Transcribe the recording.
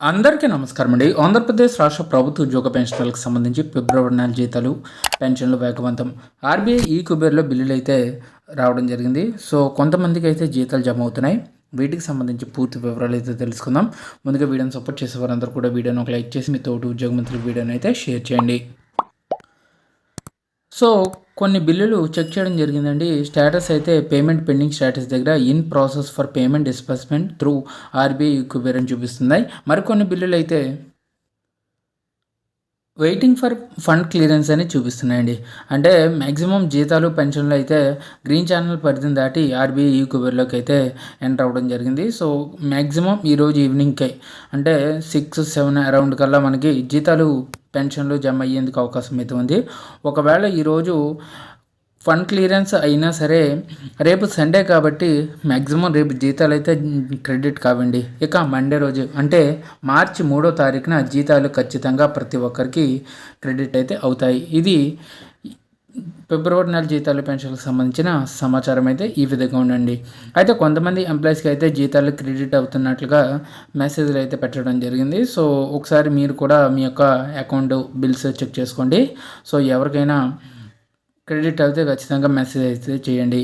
అందరికీ నమస్కారం అండి. ఆంధ్రప్రదేశ్ రాష్ట్ర ప్రభుత్వ ఉద్యోగ పెన్షన్లకు సంబంధించి ఫిబ్రవరి నెల జీతాలు పెన్షన్లు వేగవంతం. ఆర్బీఐ ఈ కుబేర్లో బిల్లులు అయితే రావడం జరిగింది. సో కొంతమందికి అయితే జీతాలు జమ అవుతున్నాయి. వీటికి సంబంధించి పూర్తి వివరాలు అయితే తెలుసుకుందాం. ముందుగా వీడియోని సపోర్ట్ చేసే వారందరూ కూడా వీడియోని ఒక లైక్ చేసి మీ తోటి ఉద్యోగ మంత్రి వీడియోని అయితే షేర్ చేయండి. సో కొన్ని బిల్లులు చెక్ చేయడం జరిగిందండి. స్టేటస్ అయితే పేమెంట్ పెండింగ్ స్టేటస్ దగ్గర in process for payment disbursement through RBI Kuber అని చూపిస్తున్నాయి. మరికొన్ని బిల్లులు అయితే వెయిటింగ్ ఫర్ ఫండ్ క్లియరెన్స్ అని చూపిస్తున్నాయండి. అంటే మ్యాక్సిమం జీతాలు పెన్షన్లు అయితే గ్రీన్ ఛానల్ పరిధిని దాటి ఆర్బీఐ ఈ కుబేర్లోకి అయితే ఎంటర్ అవ్వడం జరిగింది. సో మ్యాక్సిమం ఈరోజు ఈవినింగ్కే అంటే సిక్స్ సెవెన్ అరౌండ్ కల్లా మనకి జీతాలు పెన్షన్లు జమ అయ్యేందుకు అవకాశం అయితే ఉంది. ఒకవేళ ఈరోజు ఫండ్ క్లియరెన్స్ అయినా సరే రేపు సండే కాబట్టి మ్యాక్సిమం రేపు జీతాలు అయితే క్రెడిట్ కావండి. ఇక మండే రోజు అంటే మార్చి మూడో తారీఖున జీతాలు ఖచ్చితంగా ప్రతి ఒక్కరికి క్రెడిట్ అయితే అవుతాయి. ఇది ఫిబ్రవరి నెల జీతాలు పెన్షన్లకు సంబంధించిన సమాచారం అయితే ఈ విధంగా ఉండండి. అయితే కొంతమంది ఎంప్లాయీస్కి అయితే జీతాలు క్రెడిట్ అవుతున్నట్లుగా మెసేజ్లు అయితే పెట్టడం జరిగింది. సో ఒకసారి మీరు కూడా మీ యొక్క అకౌంట్ బిల్స్ చెక్ చేసుకోండి. సో ఎవరికైనా క్రెడిట్ అయితే ఖచ్చితంగా మెసేజ్ అయితే చేయండి.